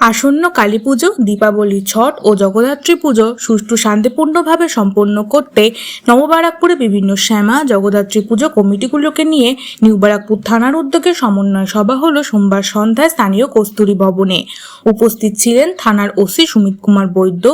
আসন্ন কালী পুজো, দীপাবলি ছট ও জগদ্ধাত্রী পুজো সুষ্ঠু, শান্তিপূর্ণভাবে সম্পন্ন করতে নববারাকপুরে বিভিন্ন শ্যামা, জগদ্ধাত্রী পুজো কমিটিগুলোকে নিয়ে নিউ বারাকপুর থানার উদ্যোগে সমন্বয় সভা হলো সোমবার সন্ধ্যায় স্থানীয় কস্তুরী ভবনে। উপস্থিত ছিলেন থানার ওসি সুমিত কুমার বৈদ্য,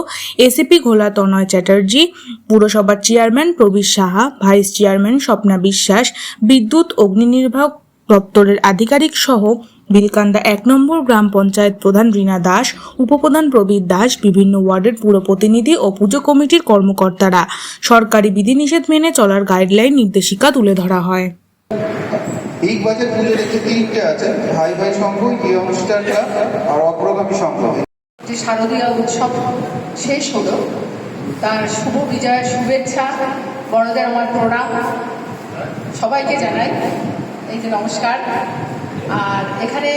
এসিপি ঘোলা তনয় চ্যাটার্জি, পুরসভার chairman Prabir Saha, vice chairman Swapna Biswas, বিদ্যুৎ অগ্নি নির্বাহক দপ্তরের আধিকারিক সহ বিলকান্দা এক নম্বর গ্রাম পঞ্চায়েত প্রধান রীনা দাস উপপ্রধান প্রবীর দাস বিভিন্ন ওয়ার্ডের পুর প্রতিনিধি ও পুজো কমিটির কর্মকর্তারা। সরকারি বিধিনিষেধ মেনে চলার গাইডলাইন নির্দেশিকা তুলে ধরা হয়। এই বাজেট পুজো দেখতে তিনটে আছে ভাই ভাই সংঘ ইয়ং স্টার ক্লাব আর অগ্রগামী সংঘ। যে শারদীয় উৎসব শেষ হলো তার শুভ বিজয়ের শুভেচ্ছা বড়দের আমার প্রণাম। সবাইকে জানাই এই যে নমস্কার। আর এখানে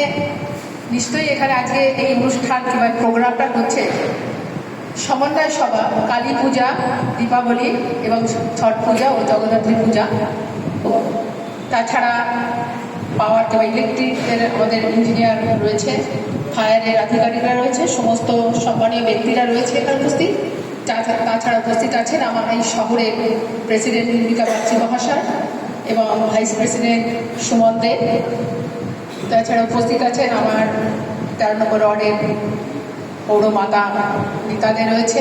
নিশ্চয়ই এখানে আজকে এই অনুষ্ঠান কিংবা প্রোগ্রামটা হচ্ছে সমন্বয় সভা, কালী পূজা, দীপাবলি এবং ছট পূজা ও জগদ্ধাত্রী পূজা। তাছাড়া পাওয়ার কিংবা ইলেকট্রিকের আমাদের ইঞ্জিনিয়ার রয়েছে ফায়ারের আধিকারিকরা রয়েছে, সমস্ত সম্মানীয় ব্যক্তিরা রয়েছে এখানে উপস্থিত। তাছাড়া উপস্থিত আছেন আমার এই শহরের প্রেসিডেন্ট নির্মিকা বাগচি মহাশয় এবং ভাইস প্রেসিডেন্ট সুমন দে। তাছাড়া উপস্থিত আছেন আমার তেরো নম্বর ওয়ার্ডের পৌরমাতা নিতাদে রয়েছে।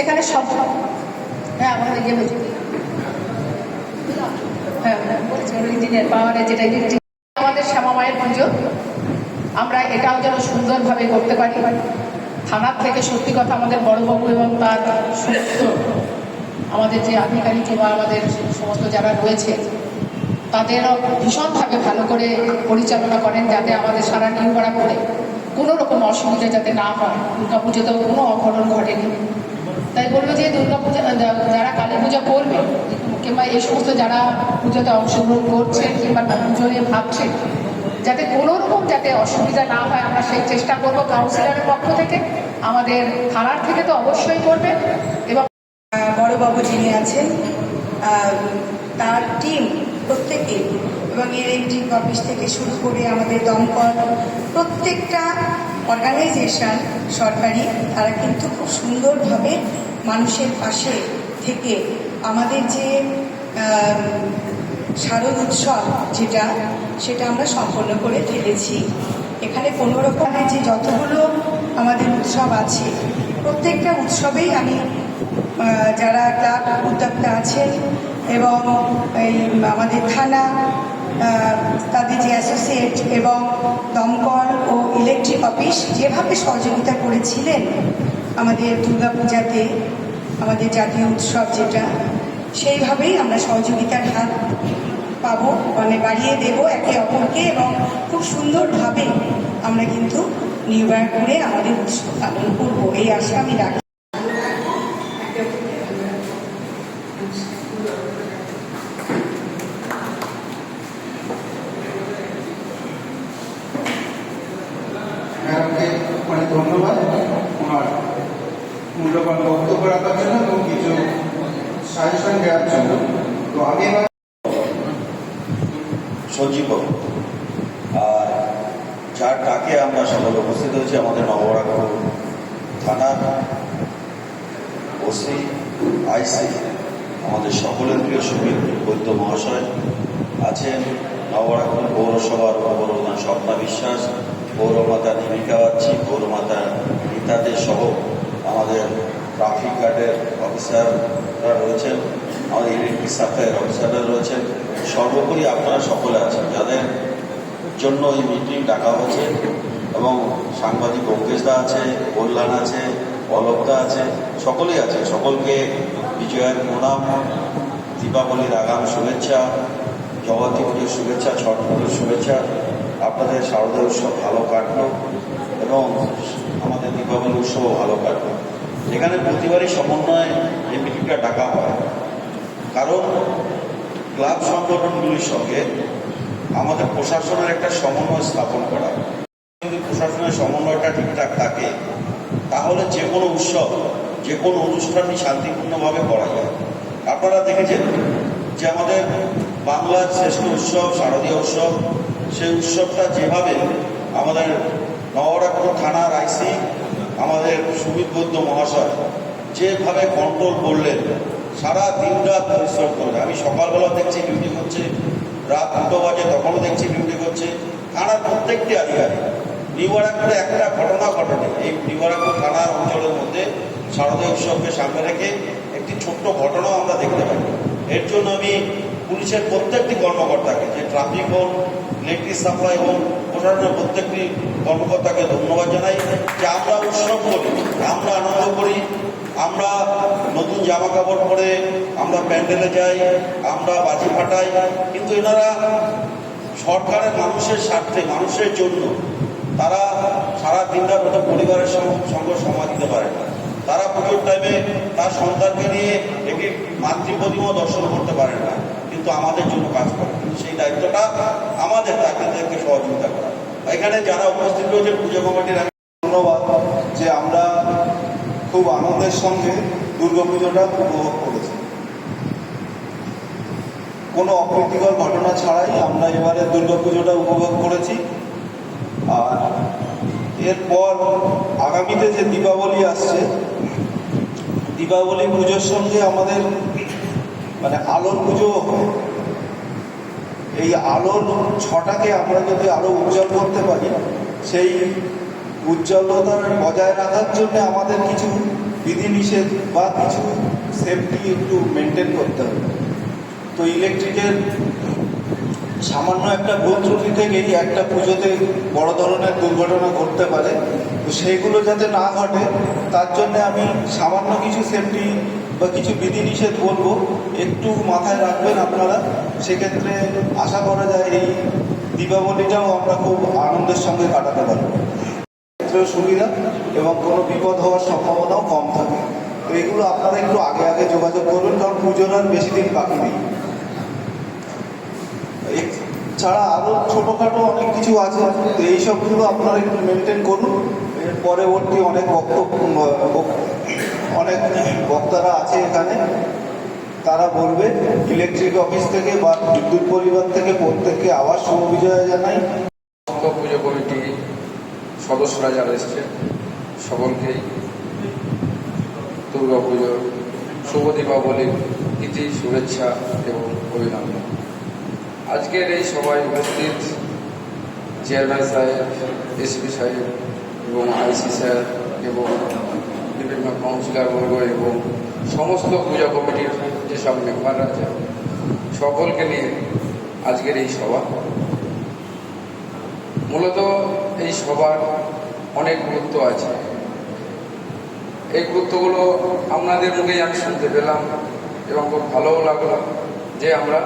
এখানে সব হ্যাঁ আমাদের ইয়ে বলছি। হ্যাঁ বলেছি ইঞ্জিনিয়ার পাওয়ারে যেটা আমাদের শ্যামা মায়ের পুজো। আমরা এটাও যেন সুন্দরভাবে করতে পারি। থানার থেকে সত্যি কথা আমাদের বড়বাবু এবং তার সমস্ত আমাদের যে আধিকারিক বা আমাদের সমস্ত যারা রয়েছে তাদেরও ভীষণভাবে ভালো করে পরিচালনা করেন যাতে আমাদের সারা নিউ করে কোনো রকম অসুবিধা যাতে না হয়। দুর্গা পুজোতেও কোনো অঘটন ঘটেনি। তাই বলব যে দুর্গা পূজা যারা কালী পূজা করবে, কিংবা এই সমস্ত যারা পুজোতে অংশগ্রহণ করছেন কিংবা পুজো নিয়ে ভাবছেন, যাতে কোনো রকম যাতে অসুবিধা না হয়, আমরা সেই চেষ্টা করব কাউন্সিলরের পক্ষ থেকে। আমাদের থানার থেকে তো অবশ্যই করবে। এবং বড়বাবু যিনি আছেন তার টিম প্রত্যেকে এবং এর ইলেকট্রিক অফিস থেকে শুরু করে আমাদের দমকল, প্রত্যেকটা অর্গানাইজেশন সরকারি, তারা কিন্তু খুব সুন্দরভাবে মানুষের পাশে থেকে আমাদের যে শারদ উৎসব যেটা, সেটা আমরা সম্পন্ন করে ফেলেছি। এখানে কোনো রকমের যে যতগুলো আমাদের উৎসব আছে, প্রত্যেকটা উৎসবেই আমি যারা ক্লাব উদ্যোক্তা আছেন এবং এই আমাদের থানা তাদের যে অ্যাসোসিয়েট এবং দমকল ও ইলেকট্রিক অফিস যেভাবে সহযোগিতা করেছিলেন আমাদের দুর্গাপূজাতে, আমাদের জাতীয় উৎসব যেটা, সেইভাবেই আমরা সহযোগিতার হাত পাবো মানে বাড়িয়ে দেব একে অপরকে এবং খুব সুন্দরভাবে আমরা কিন্তু নিউ করে আমাদের উৎসব পালন করব, এই আশা আমি রাখি ম্যাডামকে অনেক ধন্যবাদ ওনার মূল্যবান বক্তব্য রাখার জন্য এবং কিছু সাজেশন দেওয়ার জন্য তো আমি সঞ্জীব। আর যার ডাকে আমরা সকলে উপস্থিত হয়েছি, আমাদের নবরাগপুর থানার ওসি, আইসি, আমাদের সকলের প্রিয় সুমিত বৈদ্য মহাশয় আছেন নবরাগপুর পৌরসভার উপপ্রধান স্বপ্না বিশ্বাস, পৌরমাতা নিমিকা বাচ্চি পৌরমাতা রীতাদের সহ আমাদের ট্রাফিক গার্ডের অফিসাররা রয়েছেন আমাদের ইলেকট্রিক সাপ্লাইয়ের অফিসাররা রয়েছেন। সর্বোপরি আপনারা সকলে আছেন। যাদের জন্য এই মিটিং ডাকা হয়েছে এবং সাংবাদিক অঙ্কেশদা আছে, কল্যাণ আছে পলকদা আছে, সকলেই আছে সকলকে বিজয়ের প্রণাম, দীপাবলির আগাম শুভেচ্ছা, জগতী পুজোর শুভেচ্ছা, ছট পুজোর শুভেচ্ছা। আপনাদের শারদীয় উৎসব ভালো কাটলো এবং আমাদের দীপাবলি উৎসবও ভালো কাটলো। এখানে প্রতিবারই সমন্বয়ে এই মিটিংটা ডাকা হয়। কারণ ক্লাব সংগঠনগুলির সঙ্গে আমাদের প্রশাসনের একটা সমন্বয় স্থাপন করা। যদি প্রশাসনের সমন্বয়টা ঠিকঠাক থাকে, তাহলে যে কোনো উৎসব, যে কোনো অনুষ্ঠানই শান্তিপূর্ণভাবে করা যায়। আপনারা দেখেছেন যে আমাদের বাংলার শ্রেষ্ঠ উৎসব, শারদীয় উৎসব, সেই উৎসবটা যেভাবে আমাদের নবরাত্র থানার আইসি, আমাদের সুমিত বৌদ্ধ মহাশয় যেভাবে কন্ট্রোল করলেন সারা দিন রাত পরিশ্রম করে আমি সকালবেলা দেখছি ডিউটি করছে, রাত দুটো বাজে, তখনও দেখছি ডিউটি করছে। থানার প্রত্যেকটি আধিকারিক নিবারাকপুরে একটা ঘটনা ঘটেনি। এই নিবারাকপুর থানার অঞ্চলের মধ্যে শারদীয় উৎসবকে সামনে রেখে একটি ছোট্ট ঘটনাও আমরা দেখতে পাই। এর জন্য আমি পুলিশের প্রত্যেকটি কর্মকর্তাকে, যে ট্রাফিক হোক ইলেকট্রিক সাপ্লাই হোক, প্রশাসনের প্রত্যেকটি কর্মকর্তাকে ধন্যবাদ জানাই যে আমরা উৎসব করি। আমরা আনন্দ করি, আমরা নতুন জামা কাপড় পরে আমরা প্যান্ডেলে যাই, আমরা বাজি ফাটাই, কিন্তু এনারা সরকারের মানুষের স্বার্থে, মানুষের জন্য তারা সারা দিনটা হয়তো পরিবারের সঙ্গে সময় দিতে পারে না। তারা পুজোর টাইমে তার সন্তানকে নিয়ে একটি মাতৃ প্রতিমা দর্শন করতে পারে না। কিন্তু আমাদের জন্য কাজ করে। সেই দায়িত্বটা আমাদের, তাদেরকে সহযোগিতা করা। এখানে যারা উপস্থিত রয়েছে, পুজো কমিটির ধন্যবাদ যে আমরা খুব আনন্দের সঙ্গে দুর্গাপুজোটা উপভোগ করেছি। কোনো অপ্রীতিকর ঘটনা ছাড়াই আমরা এবারে দুর্গাপুজোটা উপভোগ করেছি। আর এরপর আগামীতে যে দীপাবলি আসছে, দীপাবলি পুজোর সঙ্গে আমাদের মানে আলোর পুজো এই আলোর ছটাকে আমরা যদি আরও উজ্জ্বল করতে পারি, সেই উজ্জ্বলতার বজায় রাখার জন্য আমাদের কিছু বিধিনিষেধ বা কিছু সেফটি একটু মেনটেন করতে হবে। তো ইলেকট্রিকের সামান্য একটা ভুল ত্রুটি থেকেই একটা পুজোতে বড় ধরনের দুর্ঘটনা ঘটতে পারে। তো সেইগুলো যাতে না ঘটে, তার জন্য আমি সামান্য কিছু সেফটি বা কিছু বিধিনিষেধ বলব, একটু মাথায় রাখবেন আপনারা। সেক্ষেত্রে আশা করা যায় এই দীপাবলিটাও আমরা খুব আনন্দের সঙ্গে কাটাতে পারব। ক্ষেত্রেও সুবিধা এবং কোনো বিপদ হওয়ার সম্ভাবনাও কম থাকে। তো এগুলো আপনারা একটু আগে আগে যোগাযোগ করবেন কারণ পুজোর আর বেশি দিন বাকি নেই। এছাড়া আরও ছোটোখাটো অনেক কিছু আছে, তো এই সবগুলো আপনারা একটু মেনটেন করুন। এর পরবর্তী অনেক বক্তব্য অনেক বক্তারা আছে এখানে। তারা বলবে ইলেকট্রিক অফিস থেকে বা বিদ্যুৎ পরিবার থেকে প্রত্যেককে আবার শুভ বিজয় জানাই। পুজো কমিটি সদস্যরা যারা এসছে, সকলকেই দুর্গা পুজোর শুভ দীপাবলির ইতি শুভেচ্ছা এবং অভিনন্দন। আজকের এই সভায় উপস্থিত চেয়ারম্যান সাহেব, এসপি সাহেব এবং আইসি স্যার এবং বিভিন্ন কাউন্সিলর বর্গ এবং সমস্ত পূজা কমিটির যেসব মেম্বার আছে, সকলকে নিয়ে আজকের এই সভা। মূলত এই সবার অনেক গুরুত্ব আছে। এই গুরুত্বগুলো আপনাদের মুখেই আমি শুনতে পেলাম এবং খুব ভালোও লাগল যে আমরা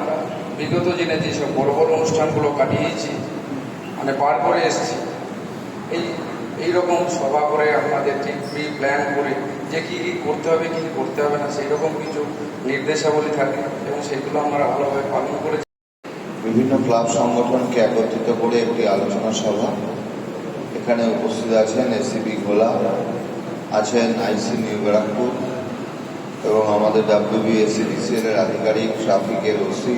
বিগত দিনে যেসব বড় বড় অনুষ্ঠানগুলো কাটিয়েছি মানে পার করে এসেছি, এই এইরকম সভা করে আপনাদের ঠিক প্রি প্ল্যান করে যে কী কী করতে হবে, কী করতে হবে না সেই রকম কিছু নির্দেশাবলী থাকে এবং সেগুলো আমরা ভালোভাবে পালন করেছি। বিভিন্ন ক্লাব সংগঠনকে একত্রিত করে একটি আলোচনা সভা। এখানে উপস্থিত আছেন এসিবি ঘোলা, আছেন আইসি নিউ ব্যারাকপুর, এবং আমাদের ডাব্লিউবি এসিডিসিএল এর আধিকারিক ট্রাফিকের ওসি,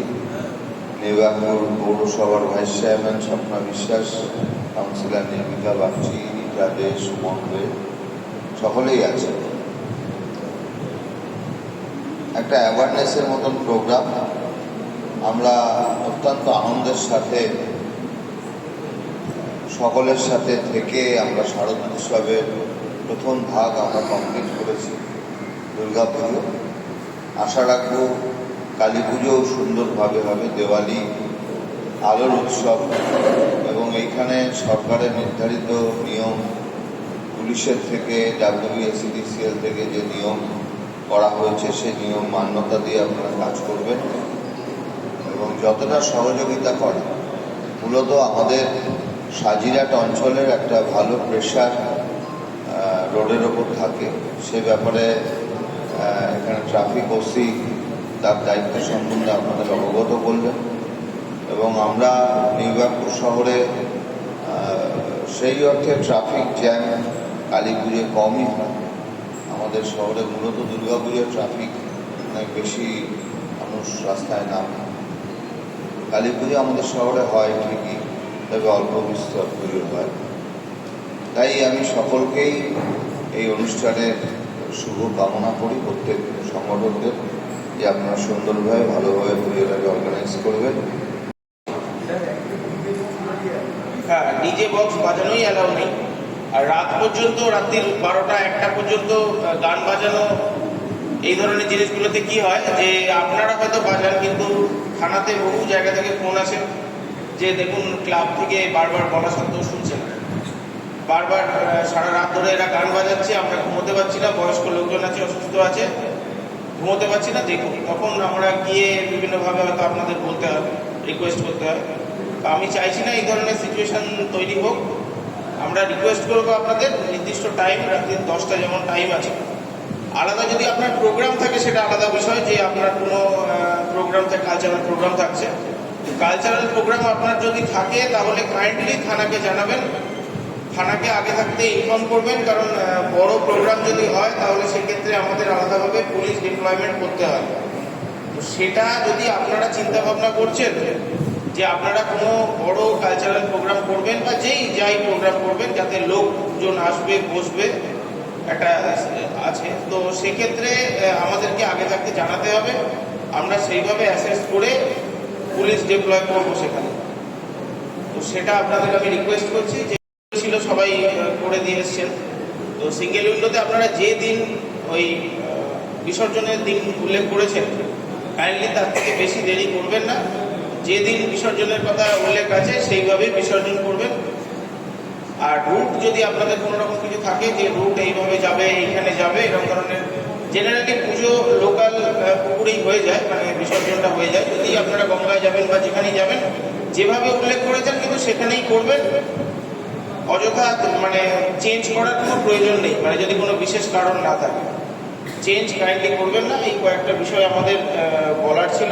নিউ ব্যারাকপুর পৌরসভার vice chairman Swapna Biswas, councillor Nirmita Bagchi Rajesh Suman De সকলেই আছে। একটা অ্যাওয়ারনেসের মতন প্রোগ্রাম আমরা অত্যন্ত আনন্দের সাথে, সকলের সাথে থেকে আমরা শারদ উৎসবের প্রথম ভাগ আমরা কমপ্লিট করেছি দুর্গা পুজো। আশা রাখব কালী পুজোও সুন্দরভাবে হবে, দেওয়ালি, আলোর উৎসব। এইখানে সরকারের নির্ধারিত নিয়ম পুলিশের থেকে ডাব্লিউবিএসিডিসিএল থেকে যে নিয়ম করা হয়েছে, সেই নিয়ম মান্যতা দিয়ে আপনারা কাজ করবেন এবং যতটা সহযোগিতা করে মূলত আমাদের সাজিরাট অঞ্চলের একটা ভালো প্রেশার রোডের ওপর থাকে। সে ব্যাপারে এখানে ট্রাফিক ওসি তার দায়িত্ব সম্বন্ধে আপনাদের অবগত করলেন। এবং আমরা নিউইয়র্কপুর শহরে সেই অর্থে ট্রাফিক জ্যাম কালী পুজোয় কমই হয়। আমাদের শহরে মূলত দুর্গা পুজোর ট্রাফিক অনেক বেশি মানুষ রাস্তায় নামে। কালী পুজো আমাদের শহরে হয় ঠিকই, তবে অল্প বিস্তর পুজো হয়। তাই আমি সকলকেই এই অনুষ্ঠানের শুভ কামনা করি, প্রত্যেক সংগঠকদের যে আপনারা সুন্দরভাবে, ভালোভাবে পুজোটাকে অর্গানাইজ করবেন হ্যাঁ ডিজে বক্স বাজানোই অ্যালাউ নেই। আর রাত পর্যন্ত, রাত্রির বারোটা, একটা পর্যন্ত গান বাজানো, এই ধরনের জিনিসগুলোতে কি হয় যে, আপনারা হয়তো বাজান, কিন্তু থানাতে বহু জায়গা থেকে ফোন আসে যে, দেখুন ক্লাব থেকে বারবার বলা সত্ত্বেও শুনছে না। বারবার সারা রাত ধরে এরা গান বাজাচ্ছে, আমরা ঘুমোতে পারছি না, বয়স্ক লোকজন আছে, অসুস্থ আছে, ঘুমোতে পারছি না, দেখুন। তখন আমরা গিয়ে বিভিন্নভাবে হয়তো আপনাদের বলতে হয় রিকোয়েস্ট করতে হয়। আমি চাইছি না এই ধরনের সিচুয়েশন তৈরি হোক। আমরা রিকোয়েস্ট করব আপনাদের নির্দিষ্ট টাইম রাত্রি দশটা যেমন টাইম আছে। আলাদা যদি আপনার প্রোগ্রাম থাকে সেটা আলাদা বিষয় যে আপনার কোনো প্রোগ্রাম থাকে কালচারাল প্রোগ্রাম থাকছে। কালচারাল প্রোগ্রাম আপনার যদি থাকে, তাহলে কাইন্ডলি থানাকে জানাবেন। থানাকে আগে থাকতে ইনফর্ম করবেন, কারণ বড় প্রোগ্রাম যদি হয়, তাহলে সেক্ষেত্রে আমাদের আলাদাভাবে পুলিশ ডিপ্লয়মেন্ট করতে হয়। তো সেটা যদি আপনারা চিন্তা ভাবনা করছেন যে আপনারা কোনো বড় কালচারাল প্রোগ্রাম করবেন বা যেই যাই প্রোগ্রাম করবেন, যাতে লোকজন আসবে, বসবে, একটা আছে। তো সেক্ষেত্রে আমাদেরকে আগে থাকতে জানাতে হবে। আমরা সেইভাবে অ্যাসেস করে পুলিশ ডিপ্লয় করব সেখানে। তো সেটা আপনাদের আমি রিকোয়েস্ট করছি যে, ছিল সবাই করে দিয়ে এসছেন। তো সিঙ্গেল উইন্ডোতে আপনারা যে দিন ওই বিসর্জনের দিন উল্লেখ করেছেন কাইন্ডলি তার থেকে বেশি দেরি করবেন না। যে দিন বিসর্জনের কথা উল্লেখ আছে, সেইভাবেই বিসর্জন করবেন। আর রুট যদি আপনাদের কোনো রকম কিছু থাকে, যে রুট এইভাবে যাবে, এইখানে যাবে, এরকম ধরনের জেনারেলি পুজো লোকাল পুকুরেই হয়ে যায় মানে বিসর্জনটা হয়ে যায়। যদি আপনারা গঙ্গায় যাবেন বা যেখানেই যাবেন, যেভাবে উল্লেখ করেছেন, কিন্তু সেখানেই করবেন। অযথা মানে চেঞ্জ করার কোনো প্রয়োজন নেই মানে যদি কোনো বিশেষ কারণ না থাকে। চেঞ্জ কাইন্ডলি করবেন না। এই কয়েকটা বিষয় আমাদের বলার ছিল।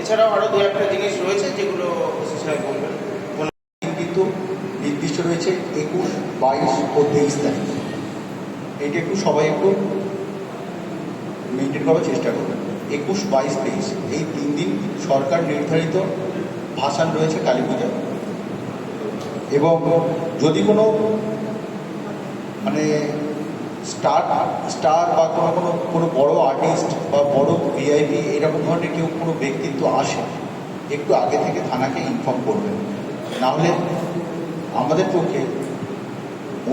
এছাড়াও আরও দু একটা জিনিস রয়েছে যেগুলো বিশেষভাবে বলবেন। কিন্তু নির্দিষ্ট রয়েছে একুশ, বাইশ ও তেইশ তারিখ। এইটা একটু সবাই একটু মেনটেন করার চেষ্টা করবেন। একুশ, বাইশ, তেইশ। এই তিন দিন সরকার নির্ধারিত ভাষণ রয়েছে কালী পূজা এবং যদি কোনো মানে স্টার স্টার বা কোনো কোনো কোনো বড়ো আর্টিস্ট বা বড় ভিআইপি এরকম ধরনের কেউ কোনো ব্যক্তিত্ব আসে, একটু আগে থেকে থানাকে ইনফর্ম করবেন নাহলে আমাদের পক্ষে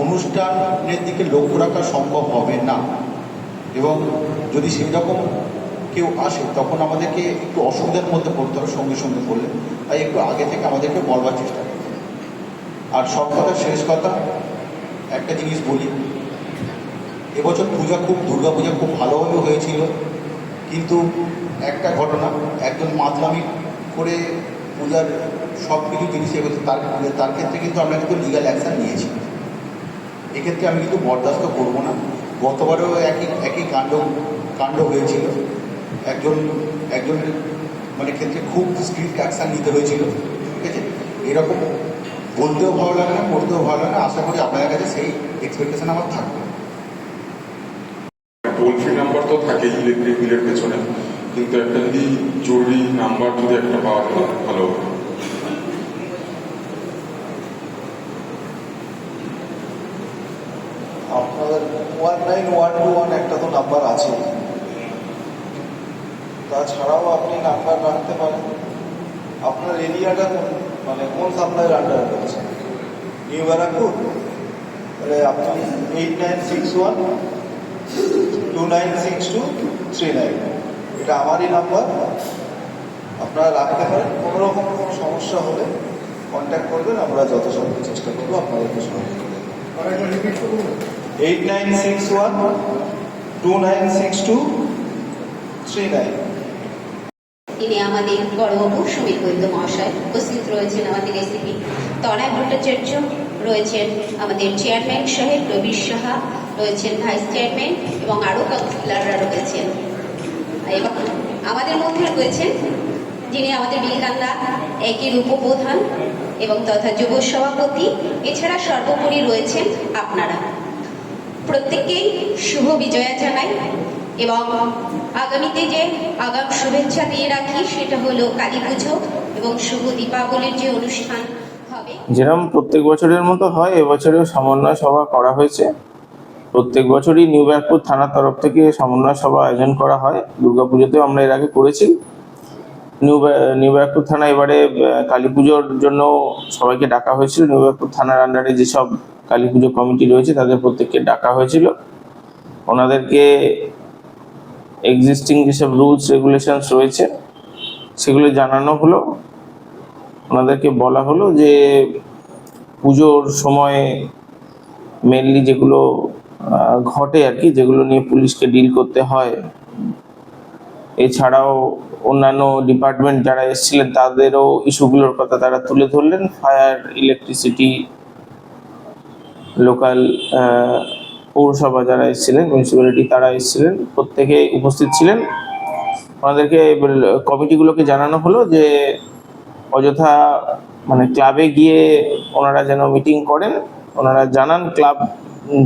অনুষ্ঠানের দিকে লক্ষ্য রাখা সম্ভব হবে না। এবং যদি সেই রকম কেউ আসে, তখন আমাদেরকে একটু অসুবিধার মধ্যে পড়তে হবে সঙ্গে সঙ্গে বললে। তাই একটু আগে থেকে আমাদেরকে বলবার চেষ্টা করতে। আর সব কথা, শেষ কথা, একটা জিনিস বলি। এবছর পূজা খুব দুর্গা পূজা খুব ভালোভাবে হয়েছিল। কিন্তু একটা ঘটনা, একজন মাতলামি করে পূজার সব কিছু জিনিস এ করছে তার তার ক্ষেত্রে কিন্তু আমরা কিন্তু লিগাল অ্যাকশান নিয়েছি। এক্ষেত্রে আমি কিন্তু বরদাস্ত করব না। গতবারেও একই একই কাণ্ড কাণ্ড হয়েছিল। একজন একজনের মানে ক্ষেত্রে খুব স্ট্রিক্ট অ্যাকশান নিতে হয়েছিল, ঠিক আছে? এরকম বলতেও ভালো লাগে না, করতেও ভালো লাগে না। আশা করি আপনাদের কাছে সেই এক্সপেকটেশন আমার থাকবে। টোল ফ্রি নাম্বার তো থাকেই ইলেকট্রিক বিলের পেছনে। কিন্তু একটা যদি জরুরি নাম্বার যদি একটা পাওয়া যেত ভালো আপনাদের one nine one two one একটা তো নাম্বার আছে। তাছাড়াও আপনি নাম্বার রাখতে পারেন। আপনার এরিয়াটা কোন মানে কোন সাপ্লাইয়ের আন্ডারে রয়েছে? নিউ ব্যারাকপুর তাহলে আপনি eight nine six one two nine six two three nine এটা আমারই নাম্বার আপনারা রাখতে পারেন। কোনো রকম কোনো সমস্যা হলে কন্ট্যাক্ট করবেন। আমরা যত যথাসাধ্য চেষ্টা করব আপনাদেরকে সহযোগিতা eight nine six one two nine six two three nine তিনি আমাদের বড়বাবু সুমিত বৈদ্য মহাশয় উপস্থিত রয়েছেন আমাদের এসিপি তনয় ভট্টাচার্য রয়েছেন আমাদের চেয়ারম্যান সাহেব রবি সাহা, রয়েছেন ভাইস চেয়ারম্যান এবং আরও কাউন্সিলররা রয়েছেন। এবং আমাদের মধ্যে রয়েছেন যিনি আমাদের বিলকান্দা একের উপপ্রধান এবং তথা যুব সভাপতি। এছাড়া সর্বোপরি রয়েছেন আপনারা। প্রত্যেককেই শুভ বিজয়া জানাই এবং আগামীতে যে আগাম শুভেচ্ছা দিয়ে রাখি সেটা হলো কালী পুজো এবং শুভ দীপাবলির যে অনুষ্ঠান যেরকম প্রত্যেক বছরের মতো হয়, এবছরেও সমন্বয় সভা করা হয়েছে। প্রত্যেক বছরই নিউ ব্যারাকপুর থানার তরফ থেকে সমন্বয় সভা আয়োজন করা হয়। দুর্গাপুজোতেও আমরা এর আগে করেছি। নিউ নিউ ব্যারাকপুর থানা এবারে কালী পুজোর জন্য সবাইকে ডাকা হয়েছিল। নিউ ব্যারাকপুর থানার আন্ডারে যেসব কালী পুজো কমিটি রয়েছে, তাদের প্রত্যেককে ডাকা হয়েছিল। ওনাদেরকে এক্সিস্টিং যেসব রুলস রেগুলেশনস রয়েছে, সেগুলো জানানো হলো। ওনাদেরকে বলা হলো যে পুজোর সময় মেনলি যেগুলো ঘটে আর কি, যেগুলো নিয়ে পুলিশকে ডিল করতে হয়। এছাড়াও অন্যান্য ডিপার্টমেন্ট যারা এসেছিলেন, তাদেরও ইস্যুগুলোর কথা তারা তুলে ধরলেন। ফায়ার ইলেকট্রিসিটি লোকাল পৌরসভা যারা এসেছিলেন মিউনিসিপ্যালিটি তারা এসেছিলেন প্রত্যেকে উপস্থিত ছিলেন। ওনাদেরকে কমিটিগুলোকে জানানো হলো যে অযথা মানে ক্লাবে গিয়ে ওনারা যেন মিটিং করেন, ওনারা জানান, ক্লাব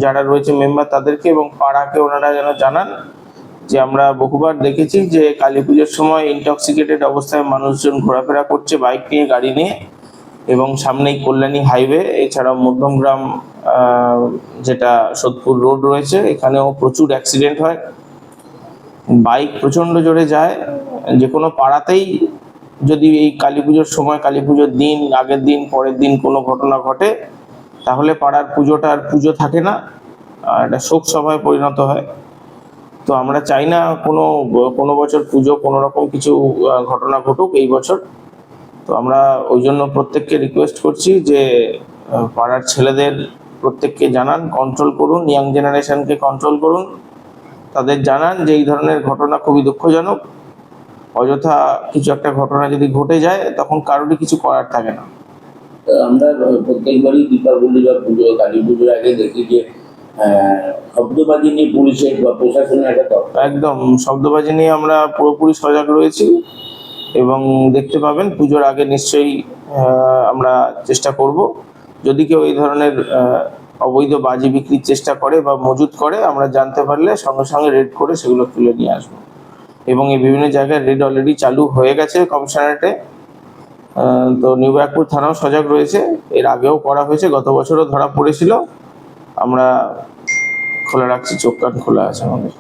যারা রয়েছে মেম্বার তাদেরকে এবং পাড়াকে ওনারা যেন জানান যে আমরা বহুবার দেখেছি যে কালী পুজোর সময় ইনটক্সিকেটেড অবস্থায় মানুষজন ঘোরাফেরা করছে বাইক নিয়ে, গাড়ি নিয়ে এবং সামনেই কল্যাণী হাইওয়ে এছাড়াও মধ্যমগ্রাম যেটা সোদপুর রোড রয়েছে, এখানেও প্রচুর অ্যাক্সিডেন্ট হয়। বাইক প্রচণ্ড জোরে যায় যে কোনো পাড়াতেই যদি এই কালী পুজোর সময়, কালী পুজোর দিন, আগের দিন, পরের দিন কোনো ঘটনা ঘটে, তাহলে পাড়ার পুজোটা আর পুজো থাকে না, আর একটা শোক সভায় পরিণত হয়। তো আমরা চাই না কোনো কোনো বছর পুজো কোনো রকম কিছু ঘটনা ঘটুক এই বছর। তো আমরা ওই জন্য প্রত্যেককে রিকোয়েস্ট করছি যে পাড়ার ছেলেদের প্রত্যেককে জানান কন্ট্রোল করুন ইয়াং জেনারেশনকে কন্ট্রোল করুন। তাদের জানান যে এই ধরনের ঘটনা খুবই দুঃখজনক। অযথা কিছু একটা ঘটনা যদি ঘটে যায় তখন কারোরই কিছু করার থাকে না। আমরা প্রত্যেকবারই দীপাবলি বা পুজো কালী পুজোর আগে দেখি যে শব্দবাজি নিয়ে পুলিশের বা প্রশাসনের একটা একদম শব্দবাজি নিয়ে আমরা পুরোপুরি সজাগ রয়েছি এবং দেখতে পাবেন পুজোর আগে নিশ্চয়ই আমরা চেষ্টা করব। যদি কেউ এই ধরনের অবৈধ বাজি বিক্রির চেষ্টা করে বা মজুত করে আমরা জানতে পারলে সঙ্গে সঙ্গে রেড করে সেগুলো তুলে নিয়ে আসব। এবং এই বিভিন্ন জায়গায় রেড অলরেডি চালু হয়ে গেছে কমিশনারেটে। তো নিউ ব্যাকপুর থানাও সজাগ রয়েছে। এর আগেও করা হয়েছে, গত বছরও ধরা পড়েছিল। আমরা খোলা রাখছি, চোখ কান খোলা আছে আমাদের।